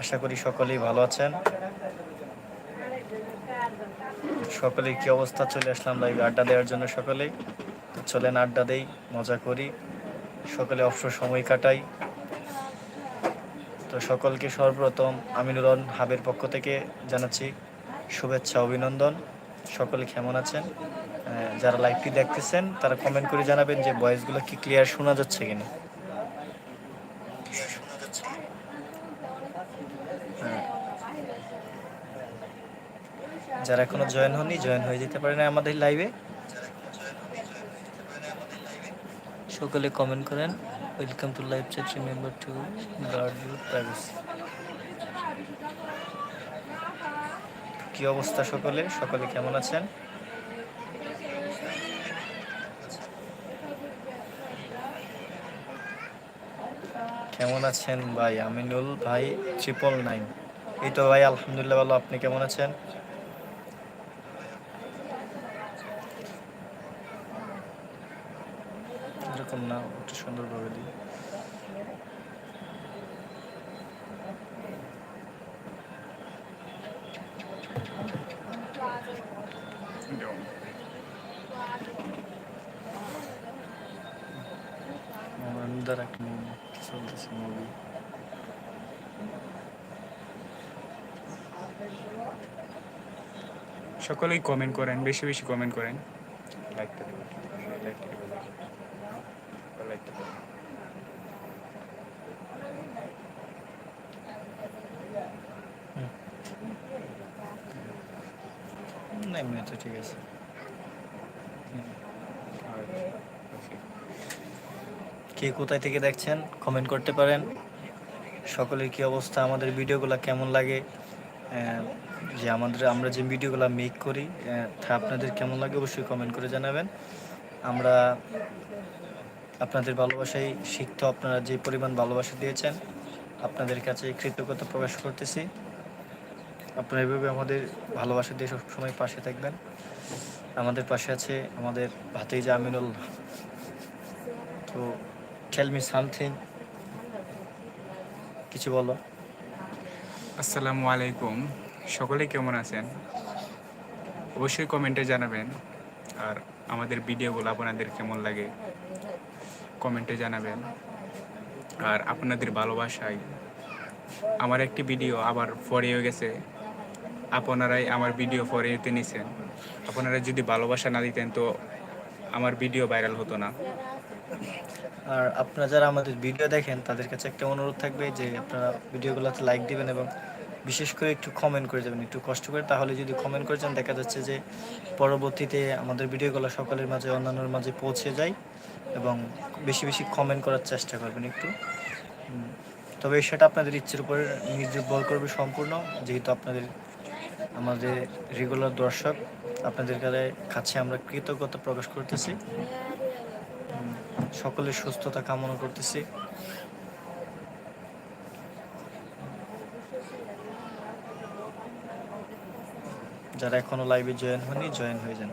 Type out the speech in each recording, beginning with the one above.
আশা করি সকলেই ভালো আছেন। সকলের কি অবস্থা? চলে আসলাম লাইভে আড্ডা দেওয়ার জন্য সকলেই। তো চলেন আড্ডা দেই, মজা করি। সকলে অবসর সময় কাটাই। তো সকলকে সর্বপ্রথম আমিনুর হাবের পক্ষ থেকে জানাচ্ছি শুভেচ্ছা, অভিনন্দন। সকলে কেমন আছেন? যারা লাইভটি দেখতেছেন, তারা কমেন্ট করে জানাবেন যে ভয়েসগুলো কি ক্লিয়ার শোনা যাচ্ছে কিনা। যারা এখনও জয়েন হননি, জয়েন হয়ে যেতে পারেন আমাদের লাইভে সকলে কমেন্ট করেন। Welcome to live chat remember to guard your privacy কি অবস্থা সকলে? সকলে কেমন আছেন? কেমন আছেন ভাই? আমিনুল ভাই ট্রিপল নাইন এই তো ভাই, আলহামদুলিল্লাহ ভালো। আপনি কেমন আছেন? এরকম না একটু সুন্দরভাবে দিই। সকলেই কমেন্ট করেন বেশি বেশি কমেন্ট করেন। লাইকটা দেবেন লাইকটা দেবেন লাইকটা দেবেন ঠিক আছে। কে কোথায় থেকে দেখছেন কমেন্ট করতে পারেন। সকলের কি অবস্থা, আমাদের ভিডিওগুলো কেমন লাগে? যে আমাদের, আমরা যে ভিডিওগুলো মেক করি তা আপনাদের কেমন লাগে, অবশ্যই কমেন্ট করে জানাবেন। আমরা আপনাদের ভালোবাসাই শিখতে আপনারা যে পরিমাণ ভালোবাসা দিয়েছেন, আপনাদের কাছে কৃতজ্ঞতা প্রকাশ করতেছি। আপনারা এভাবে আমাদের ভালোবাসা দিয়ে সবসময় পাশে থাকবেন। আমাদের পাশে আছে আমাদের ভাতিজা আমিনুল। তো টেল মি সামথিং কিছু বলো। আসসালামু আলাইকুম। সকলে কেমন আছেন? অবশ্যই কমেন্টে জানাবেন। আর আমাদের ভিডিওগুলো আপনাদের কেমন লাগে? কমেন্টে জানাবেন। আর আপনাদের ভালোবাসায় আমার একটি ভিডিও আবার ফরিয়ে গেছে। আপনারাই আমার ভিডিও ফরিয়েতে নিছেন। আপনারা যদি ভালোবাসা না দিতেন তো আমার ভিডিও ভাইরাল হতো না। আর আপনারা যারা আমাদের ভিডিও দেখেন, তাদের কাছে একটা অনুরোধ থাকবে যে আপনারা ভিডিওগুলোতে লাইক দিবেন এবং বিশেষ করে একটু কমেন্ট করে যাবেন, একটু কষ্ট করে। তাহলে যদি কমেন্ট করে যান, দেখা যাচ্ছে যে পরবর্তীতে আমাদের ভিডিওগুলো সকলের মাঝে, অন্যান্যর মাঝে পৌঁছে যায় এবং বেশি বেশি কমেন্ট করার চেষ্টা করবেন একটু। তবে সেটা আপনাদের ইচ্ছের উপর নির্ভর করবে সম্পূর্ণ। যেহেতু আপনাদের, আমাদের রেগুলার দর্শক, আপনাদের কাছে আমরা কৃতজ্ঞতা প্রকাশ করতেছি। সকলের সুস্থতা কামনা করতেছি। যারা এখনও লাইভে জয়েন হয়নি জয়েন হয়ে যান।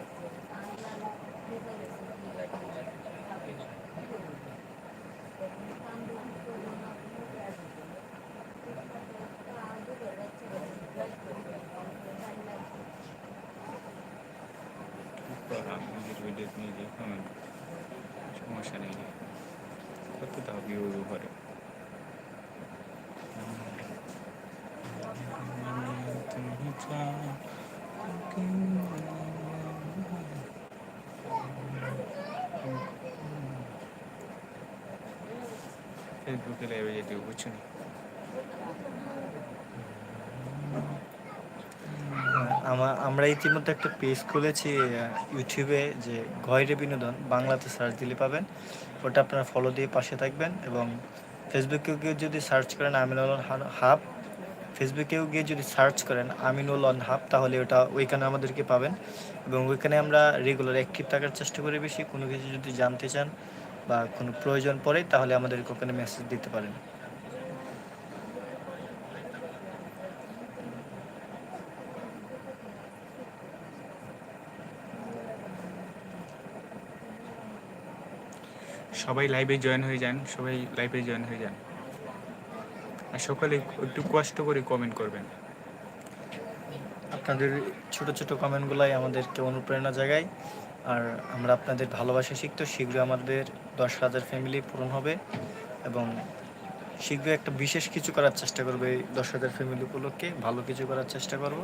সমস্যা কত তাও ভিউ ফেসবুকে লাইভে যেতে বুঝছ না? আমা- আমরা ইতিমধ্যে একটা পেজ খুলেছি ইউটিউবে যে ঘয়রে বিনোদন, বাংলাতে সার্চ দিলে পাবেন। ওটা আপনারা ফলো দিয়ে পাশে থাকবেন এবং ফেসবুকেও গিয়ে যদি সার্চ করেন আমিনুল হাব ফেসবুকেও গিয়ে যদি সার্চ করেন আমিনুল অন হাব, তাহলে ওটা ওইখানে আমাদেরকে পাবেন। এবং ওইখানে আমরা রেগুলার অ্যাক্টিভ থাকার চেষ্টা করি বেশি, কোনো কিছু যদি জানতে চান বা কোনো প্রয়োজন পড়ে, তাহলে আমাদেরকে ওখানে মেসেজ দিতে পারেন। সবাই লাইভে জয়েন হয়ে যান, সবাই লাইভে জয়েন হয়ে যান। আর সকলে একটু কষ্ট করে কমেন্ট করবেন। আপনাদের ছোট ছোট কমেন্টগুলাই আমাদেরকে অনুপ্রেরণা জাগায়। আর আমরা আপনাদের ভালোবাসা শিখতো শীঘ্রই আমাদের দশ হাজার ফ্যামিলি পূরণ হবে এবং শীঘ্রই একটা বিশেষ কিছু করার চেষ্টা করবে এই দশ হাজার ফ্যামিলি উপলক্ষে। ভালো কিছু করার চেষ্টা করব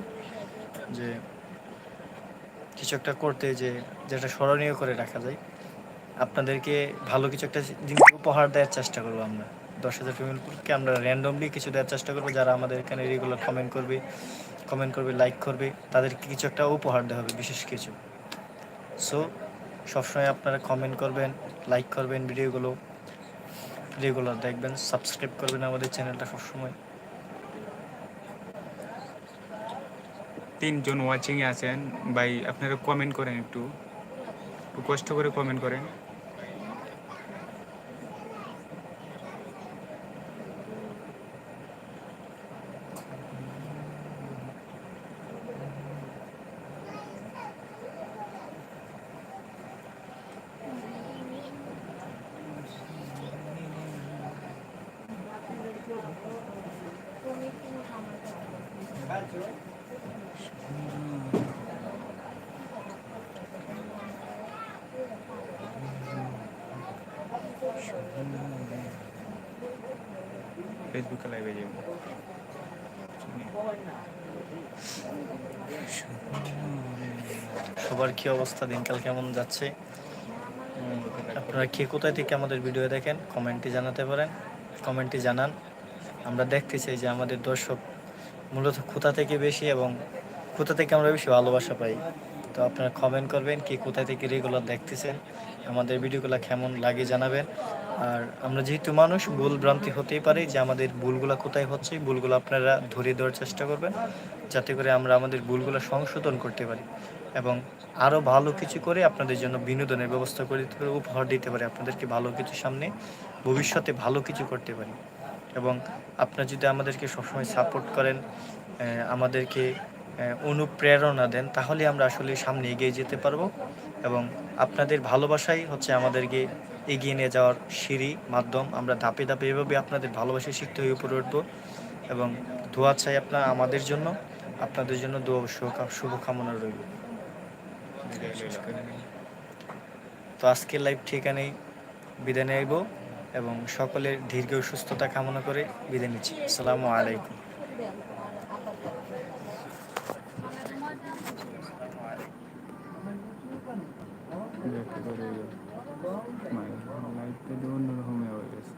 যে কিছু একটা করতে যে, যেটা স্মরণীয় করে রাখা যায়। আপনাদেরকে ভালো কিছু একটা জিনিস উপহার দেওয়ার চেষ্টা করব আমরা। দশ হাজার ফ্যামিলিকে আমরা র্যান্ডমলি কিছু দেওয়ার চেষ্টা করব যারা আমাদের এখানে রেগুলার কমেন্ট করবে। কমেন্ট করবে লাইক করবে, তাদেরকে কিছু একটা উপহার দেওয়া হবে, বিশেষ কিছু। সো সবসময় আপনারা কমেন্ট করবেন লাইক করবেন ভিডিওগুলো। রেগুলার দেখবেন সাবস্ক্রাইব করবেন আমাদের চ্যানেলটা সবসময়। তিনজন ওয়াচিংয়ে আছেন, ভাই, আপনারা কমেন্ট করেন একটু। একটু কষ্ট করে কমেন্ট করেন। ফেসবুকে লাইভে যাব। সবার কি অবস্থা? দিনকাল কেমন যাচ্ছে? আপনারা কে কোথায় থেকে আমাদের ভিডিও দেখেন কমেন্টে জানাতে পারেন। কমেন্টে জানান। আমরা দেখতে চাই যে আমাদের দর্শক মূলত কোথা থেকে বেশি এবং কোথা থেকে আমরা বেশি ভালোবাসা পাই। তো আপনারা কমেন্ট করবেন কে কোথায় থেকে রেগুলার দেখতেছেন, আমাদের ভিডিওগুলো কেমন লাগে জানাবেন। আর আমরা যেহেতু মানুষ, ভুল ভ্রান্তি হতেই পারে যে আমাদের ভুলগুলো কোথায় হচ্ছে, ভুলগুলো আপনারা ধরিয়ে দেওয়ার চেষ্টা করবেন, যাতে করে আমরা আমাদের ভুলগুলো সংশোধন করতে পারি এবং আরও ভালো কিছু করে আপনাদের জন্য বিনোদনের ব্যবস্থা করে দিতে পারি, উপহার দিতে পারি আপনাদেরকে ভালো কিছু সামনে, ভবিষ্যতে ভালো কিছু করতে পারি। এবং আপনারা যদি আমাদেরকে সবসময় সাপোর্ট করেন আমাদেরকে অনুপ্রেরণা দেন, তাহলে আমরা আসলে সামনে এগিয়ে যেতে পারব। এবং আপনাদের ভালোবাসাই হচ্ছে আমাদেরকে এগিয়ে নিয়ে যাওয়ার সিঁড়ি, মাধ্যম। আমরা ধাপে ধাপে এভাবে আপনাদের ভালোবাসা শিখতে হয়ে উপরে উঠবো। এবং দোয়া চাই আপনার, আমাদের জন্য। আপনাদের জন্য দোয়া শুভকামনা রইল। তো আজকের লাইভ ঠিকানেই বিদায় নেব এবং সকলের দীর্ঘ সুস্থতা কামনা করে বিদায় নিচ্ছি। আসসালামু আলাইকুম। অন্যরকম হয়ে গেছে